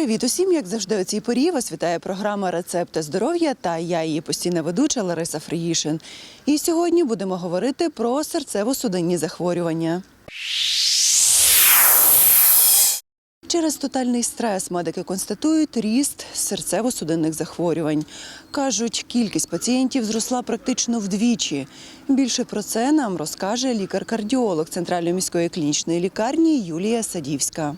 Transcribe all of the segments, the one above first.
Привіт усім, як завжди, у цій порі вас вітає програма Рецепти здоров'я та я її постійна ведуча Лариса Фриїшин. І сьогодні будемо говорити про серцево-судинні захворювання. Через тотальний стрес медики констатують ріст серцево-судинних захворювань. Кажуть, кількість пацієнтів зросла практично вдвічі. Більше про це нам розкаже лікар-кардіолог Центральної міської клінічної лікарні Юлія Садівська.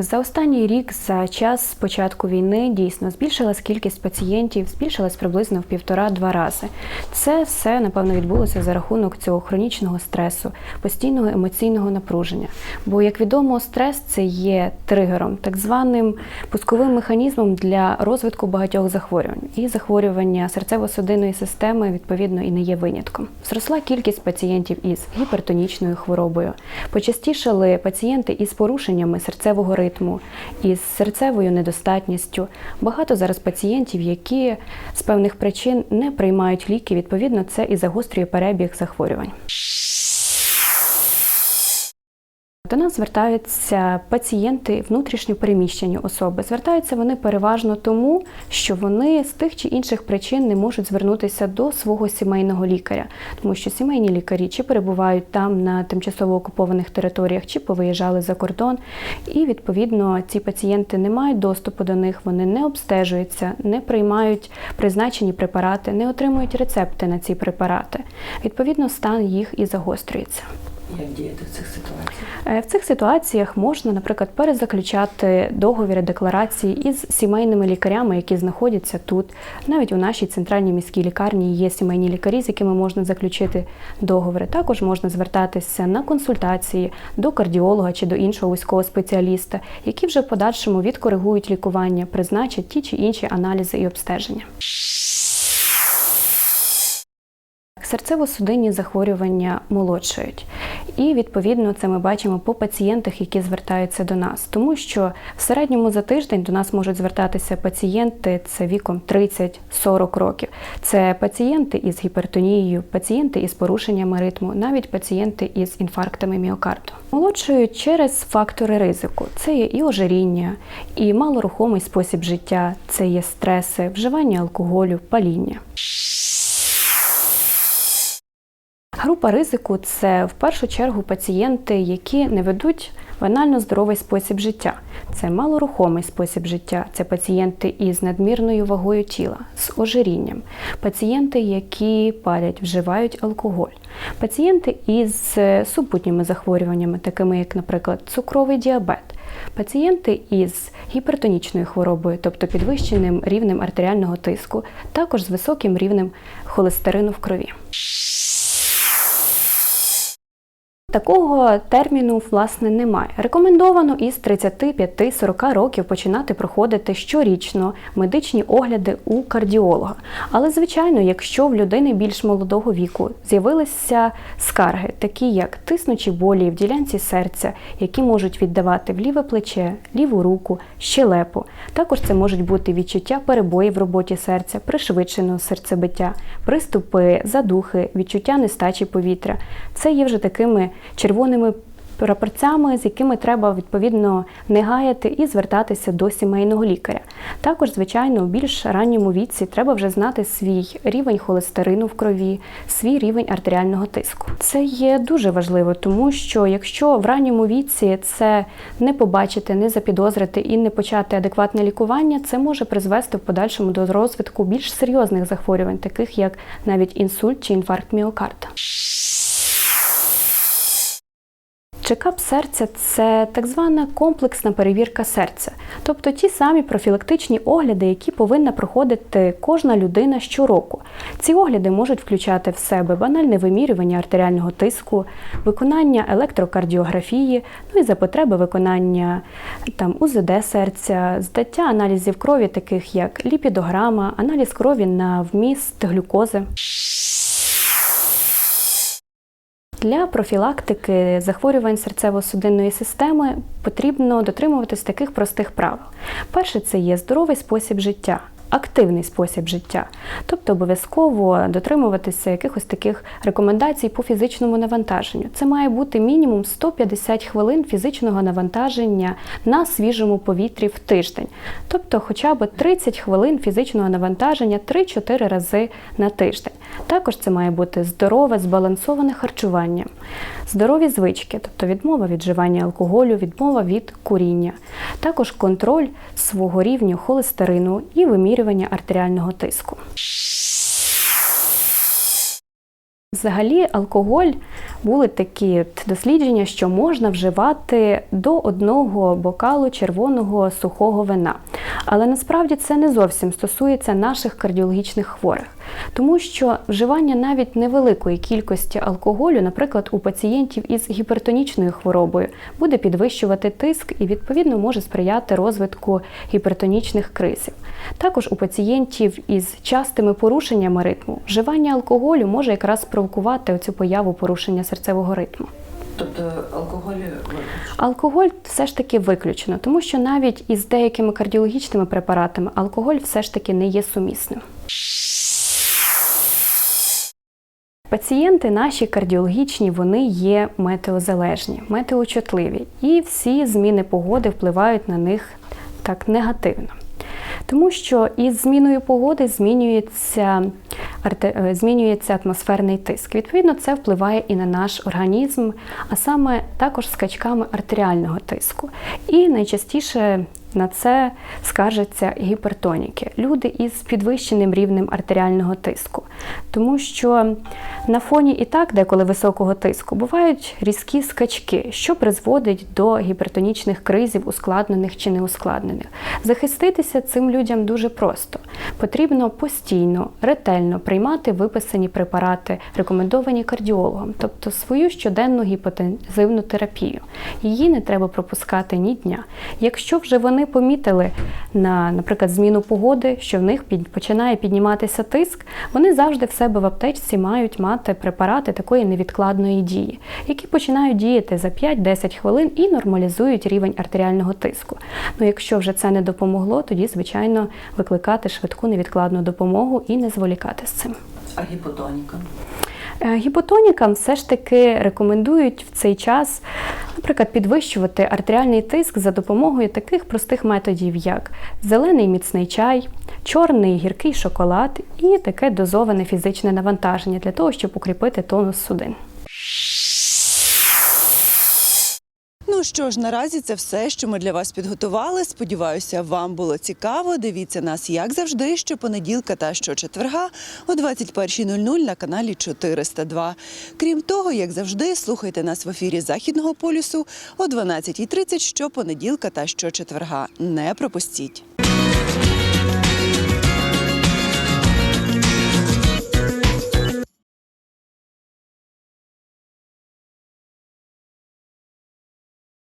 За останній рік, за час початку війни, дійсно збільшилась кількість пацієнтів, збільшилась приблизно в півтора-два рази. Це все напевно відбулося за рахунок цього хронічного стресу, постійного емоційного напруження. Бо, як відомо, стрес це є тригером, так званим пусковим механізмом для розвитку багатьох захворювань. І захворювання серцево-судинної системи відповідно і не є винятком. Зросла кількість пацієнтів із гіпертонічною хворобою, почастішали пацієнти із порушеннями серцевого ритму, із серцевою недостатністю. Багато зараз пацієнтів, які з певних причин не приймають ліки. Відповідно, це і загострює перебіг захворювань. До нас звертаються пацієнти внутрішньо переміщені особи. Звертаються вони переважно тому, що вони з тих чи інших причин не можуть звернутися до свого сімейного лікаря, тому що сімейні лікарі чи перебувають там на тимчасово окупованих територіях, чи повиїжджали за кордон. І відповідно ці пацієнти не мають доступу до них, вони не обстежуються, не приймають призначені препарати, не отримують рецепти на ці препарати. Відповідно, стан їх і загострюється. Як діяти в цих ситуаціях? Е, В цих ситуаціях можна, наприклад, перезаключати договіри декларації із сімейними лікарями, які знаходяться тут. Навіть у нашій центральній міській лікарні є сімейні лікарі, з якими можна заключити договори. Також можна звертатися на консультації до кардіолога чи до іншого військового спеціаліста, які вже в подальшому відкоригують лікування, призначать ті чи інші аналізи і обстеження. Серцево-судинні захворювання молодшають. І відповідно це ми бачимо по пацієнтах, які звертаються до нас, тому що в середньому за тиждень до нас можуть звертатися пацієнти це віком 30-40 років. Це пацієнти із гіпертонією, пацієнти із порушеннями ритму, навіть пацієнти із інфарктами міокарду. Молодшують через фактори ризику. Це є і ожиріння, і малорухомий спосіб життя, це є стреси, вживання алкоголю, паління. Група ризику це в першу чергу пацієнти, які не ведуть банально здоровий спосіб життя. Це малорухомий спосіб життя, це пацієнти із надмірною вагою тіла, з ожирінням, пацієнти, які палять, вживають алкоголь, пацієнти із е, супутніми захворюваннями, такими як, наприклад, цукровий діабет. Пацієнти із гіпертонічною хворобою, тобто підвищеним рівнем артеріального тиску, також з високим рівнем холестерину в крові. Такого терміну власне немає. Рекомендовано із 35-40 років починати проходити щорічно медичні огляди у кардіолога. Але звичайно, якщо в людини більш молодого віку з'явилися скарги, такі як тиснучі болі в ділянці серця, які можуть віддавати в ліве плече, ліву руку, щелепу. Також це можуть бути відчуття перебоїв в роботі серця, пришвидшеного серцебиття, приступи, задухи, відчуття нестачі повітря. Це є вже такими червоними прапорцями, з якими треба відповідно не гаяти і звертатися до сімейного лікаря. Також, звичайно, у більш ранньому віці треба вже знати свій рівень холестерину в крові, свій рівень артеріального тиску. Це є дуже важливо, тому що якщо в ранньому віці це не побачити, не запідозрити і не почати адекватне лікування, це може призвести в подальшому до розвитку більш серйозних захворювань, таких як навіть інсульт чи інфаркт міокарда. Чекап серця це так звана комплексна перевірка серця, тобто ті самі профілактичні огляди, які повинна проходити кожна людина щороку. Ці огляди можуть включати в себе банальне вимірювання артеріального тиску, виконання електрокардіографії, ну і за потреби виконання там УЗД серця, здаття аналізів крові, таких як ліпідограма, аналіз крові на вміст глюкози. Для профілактики захворювань серцево-судинної системи потрібно дотримуватись таких простих правил. Перше це є здоровий спосіб життя. Активний спосіб життя, тобто обов'язково дотримуватися якихось таких рекомендацій по фізичному навантаженню. Це має бути мінімум 150 хвилин фізичного навантаження на свіжому повітрі в тиждень, тобто хоча б 30 хвилин фізичного навантаження 3-4 рази на тиждень. Також це має бути здорове, збалансоване харчування, здорові звички, тобто відмова від вживання алкоголю, відмова від куріння, також контроль свого рівня холестерину і вимірювання артеріального тиску. Взагалі, алкоголь були такі дослідження, що можна вживати до одного бокалу червоного сухого вина. Але насправді це не зовсім стосується наших кардіологічних хворих, тому що вживання навіть невеликої кількості алкоголю, наприклад, у пацієнтів із гіпертонічною хворобою, буде підвищувати тиск і відповідно може сприяти розвитку гіпертонічних кризів. Також у пацієнтів із частими порушеннями ритму вживання алкоголю може якраз спровокувати оцю появу порушення серцевого ритму. Тобто алкоголь Алкоголь все ж таки виключено, тому що навіть із деякими кардіологічними препаратами алкоголь все ж таки не є сумісним. Пацієнти наші кардіологічні, вони є метеозалежні, метеочутливі, і всі зміни погоди впливають на них так негативно. Тому що із зміною погоди змінюється, е, змінюється атмосферний тиск. Відповідно, це впливає і на наш організм, а саме також скачками артеріального тиску. І найчастіше на це скаржаться гіпертоніки, люди із підвищеним рівнем артеріального тиску. Тому що на фоні і так деколи високого тиску бувають різкі скачки, що призводить до гіпертонічних кризів, ускладнених чи неускладнених. Захиститися цим людям дуже просто. Потрібно постійно, ретельно приймати виписані препарати, рекомендовані кардіологом, тобто свою щоденну гіпотензивну терапію. Її не треба пропускати ні дня. Якщо вже вони помітили на, наприклад, зміну погоди, що в них починає підніматися тиск, вони завжди в себе в аптечці мають мати препарати такої невідкладної дії, які починають діяти за 5-10 хвилин і нормалізують рівень артеріального тиску. Ну, якщо вже це не допомогло, тоді, звичайно, викликати швидку невідкладну допомогу і не зволікати з цим. а гіпотоніка. Е, Гіпотонікам все ж таки рекомендують в цей час, наприклад, підвищувати артеріальний тиск за допомогою таких простих методів, як зелений міцний чай, чорний гіркий шоколад і таке дозоване фізичне навантаження для того, щоб укріпити тонус судин. Ну що ж, наразі це все, що ми для вас підготували. Сподіваюся, вам було цікаво. Дивіться нас, як завжди, щопонеділка та щочетверга о 21.00 на каналі 402. Крім того, як завжди, слухайте нас в ефірі Західного полюсу о 12.30 щопонеділка та щочетверга. Не пропустіть.